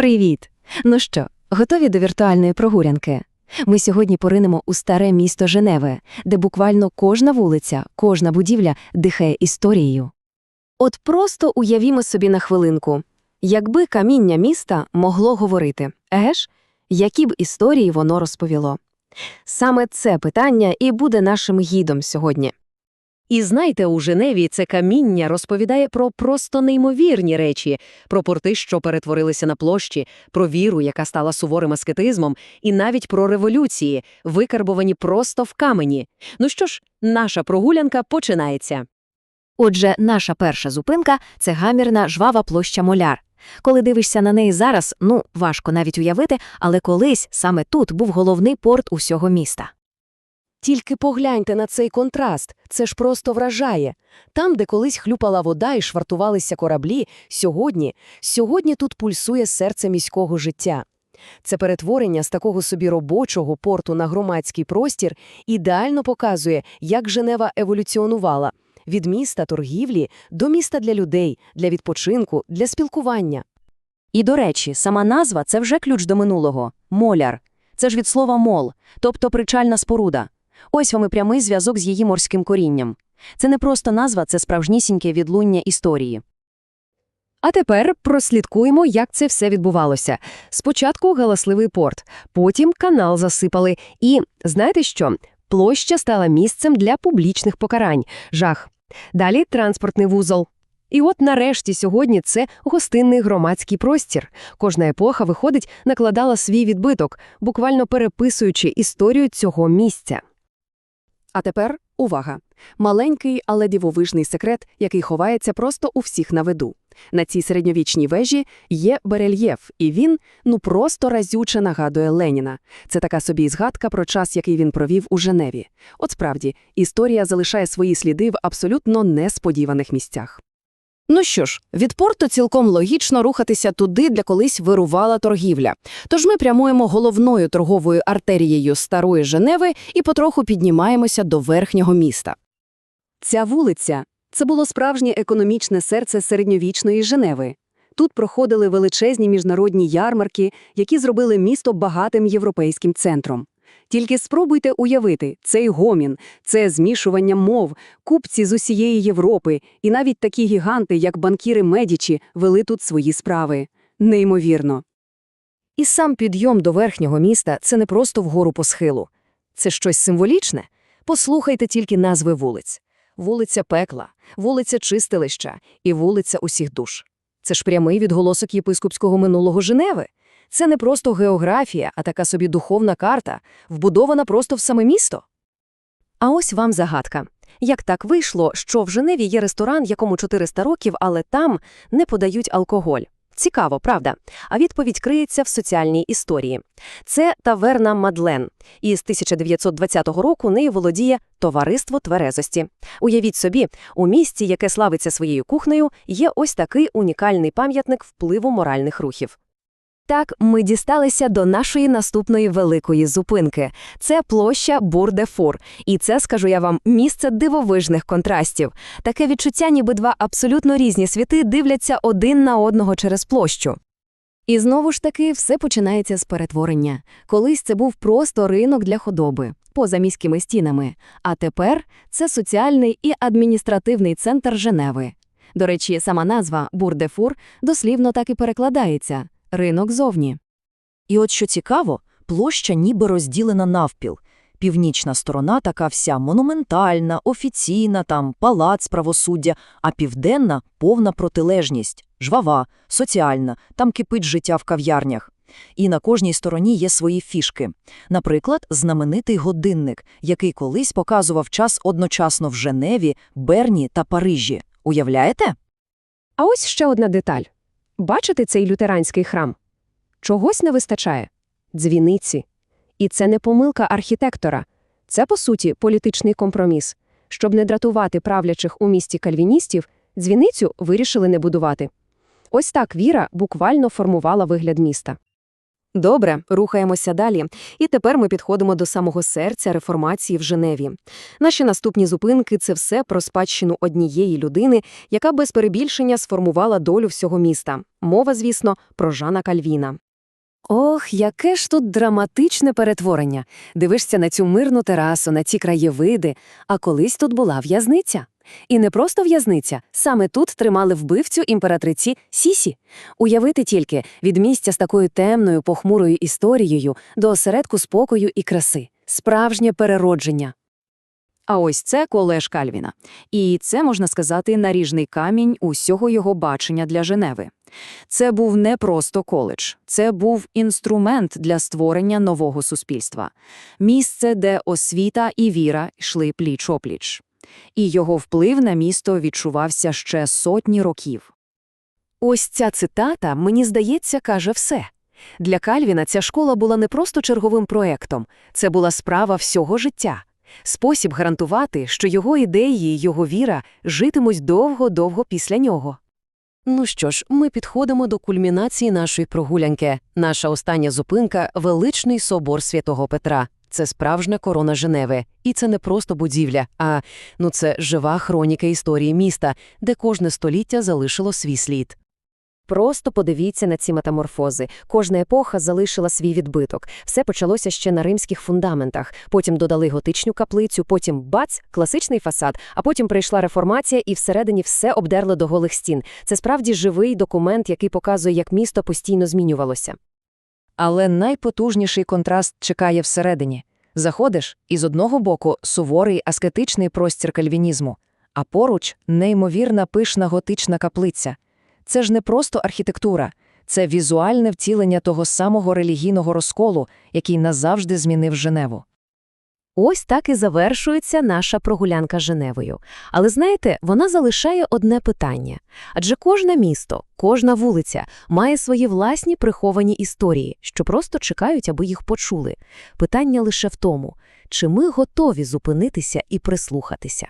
Привіт! Ну що, готові до віртуальної прогулянки? Ми сьогодні поринемо у старе місто Женеви, де буквально кожна вулиця, кожна будівля дихає історією. От просто уявімо собі на хвилинку, якби каміння міста могло говорити, еге ж, які б історії воно розповіло. Саме це питання і буде нашим гідом сьогодні. І знаєте, у Женеві це каміння розповідає про просто неймовірні речі, про порти, що перетворилися на площі, про віру, яка стала суворим аскетизмом, і навіть про революції, викарбовані просто в камені. Ну що ж, наша прогулянка починається. Отже, наша перша зупинка це гамірна жвава площа Моляр. Коли дивишся на неї зараз, ну, важко навіть уявити, але колись саме тут був головний порт усього міста. Тільки погляньте на цей контраст, це ж просто вражає. Там, де колись хлюпала вода і швартувалися кораблі, сьогодні, сьогодні тут пульсує серце міського життя. Це перетворення з такого собі робочого порту на громадський простір ідеально показує, як Женева еволюціонувала від міста торгівлі до міста для людей, для відпочинку, для спілкування. І, до речі, сама назва – це вже ключ до минулого – моляр. Це ж від слова мол, тобто причальна споруда. Ось вам і прямий зв'язок з її морським корінням. Це не просто назва, це справжнісіньке відлуння історії. А тепер прослідкуємо, як це все відбувалося. Спочатку галасливий порт, потім канал засипали. І, знаєте що, площа стала місцем для публічних покарань. Жах. Далі транспортний вузол. І от нарешті сьогодні це гостинний громадський простір. Кожна епоха, виходить, накладала свій відбиток, буквально переписуючи історію цього місця. А тепер увага! Маленький, але дивовижний секрет, який ховається просто у всіх на виду. На цій середньовічній вежі є барельєф, і він, ну просто разюче нагадує Леніна. Це така собі згадка про час, який він провів у Женеві. От справді, історія залишає свої сліди в абсолютно несподіваних місцях. Ну що ж, від порту цілком логічно рухатися туди, де колись вирувала торгівля. Тож ми прямуємо головною торговою артерією старої Женеви і потроху піднімаємося до верхнього міста. Ця вулиця це було справжнє економічне серце середньовічної Женеви. Тут проходили величезні міжнародні ярмарки, які зробили місто багатим європейським центром. Тільки спробуйте уявити цей гомін, це змішування мов, купці з усієї Європи, і навіть такі гіганти, як банкіри Медічі, вели тут свої справи. Неймовірно. І сам підйом до верхнього міста це не просто вгору по схилу. Це щось символічне. Послухайте тільки назви вулиць. Вулиця Пекла, вулиця Чистилища і вулиця Усіх душ. Це ж прямий відголосок єпископського минулого Женеви. Це не просто географія, а така собі духовна карта, вбудована просто в саме місто. А ось вам загадка. Як так вийшло, що в Женеві є ресторан, якому 400 років, але там не подають алкоголь? Цікаво, правда? А відповідь криється в соціальній історії. Це таверна Мадлен. І з 1920 року нею володіє Товариство Тверезості. Уявіть собі, у місті, яке славиться своєю кухнею, є ось такий унікальний пам'ятник впливу моральних рухів. Так, ми дісталися до нашої наступної великої зупинки. Це площа Бур-де-Фур. І це, скажу я вам, місце дивовижних контрастів. Таке відчуття, ніби два абсолютно різні світи дивляться один на одного через площу. І знову ж таки все починається з перетворення. Колись це був просто ринок для худоби, поза міськими стінами. А тепер це соціальний і адміністративний центр Женеви. До речі, сама назва Бур-де-Фур дослівно так і перекладається ринок зовні. І от що цікаво, площа ніби розділена навпіл. Північна сторона така вся монументальна, офіційна, там палац правосуддя, а південна – повна протилежність, жвава, соціальна, там кипить життя в кав'ярнях. І на кожній стороні є свої фішки. Наприклад, знаменитий годинник, який колись показував час одночасно в Женеві, Берні та Парижі. Уявляєте? А ось ще одна деталь. Бачите цей лютеранський храм? Чогось не вистачає дзвіниці. І це не помилка архітектора. Це, по суті, політичний компроміс. Щоб не дратувати правлячих у місті кальвіністів, дзвіницю вирішили не будувати. Ось так віра буквально формувала вигляд міста. Добре, рухаємося далі. І тепер ми підходимо до самого серця реформації в Женеві. Наші наступні зупинки – це все про спадщину однієї людини, яка без перебільшення сформувала долю всього міста. Мова, звісно, про Жана Кальвіна. Ох, яке ж тут драматичне перетворення. Дивишся на цю мирну терасу, на ці краєвиди, а колись тут була в'язниця. І не просто в'язниця, саме тут тримали вбивцю імператриці Сісі. Уявити тільки від місця з такою темною, похмурою історією до осередку спокою і краси. Справжнє переродження. А ось це колеж Кальвіна. І це, можна сказати, наріжний камінь усього його бачення для Женеви. Це був не просто коледж, це був інструмент для створення нового суспільства. Місце, де освіта і віра йшли пліч-опліч. І його вплив на місто відчувався ще сотні років. Ось ця цитата, мені здається, каже все. Для Кальвіна ця школа була не просто черговим проектом, це була справа всього життя. Спосіб гарантувати, що його ідеї і його віра житимуть довго-довго після нього. Ну що ж, ми підходимо до кульмінації нашої прогулянки. Наша остання зупинка – величний собор Святого Петра. Це справжня корона Женеви. І це не просто будівля, а ну це жива хроніка історії міста, де кожне століття залишило свій слід. Просто подивіться на ці метаморфози. Кожна епоха залишила свій відбиток. Все почалося ще на римських фундаментах. Потім додали готичну каплицю, потім бац, класичний фасад, а потім прийшла реформація і всередині все обдерли до голих стін. Це справді живий документ, який показує, як місто постійно змінювалося. Але найпотужніший контраст чекає всередині. Заходиш, і з одного боку суворий аскетичний простір кальвінізму, а поруч неймовірна пишна готична каплиця. Це ж не просто архітектура, це візуальне втілення того самого релігійного розколу, який назавжди змінив Женеву. Ось так і завершується наша прогулянка Женевою. Але знаєте, вона залишає одне питання. Адже кожне місто, кожна вулиця має свої власні приховані історії, що просто чекають, аби їх почули. Питання лише в тому, чи ми готові зупинитися і прислухатися.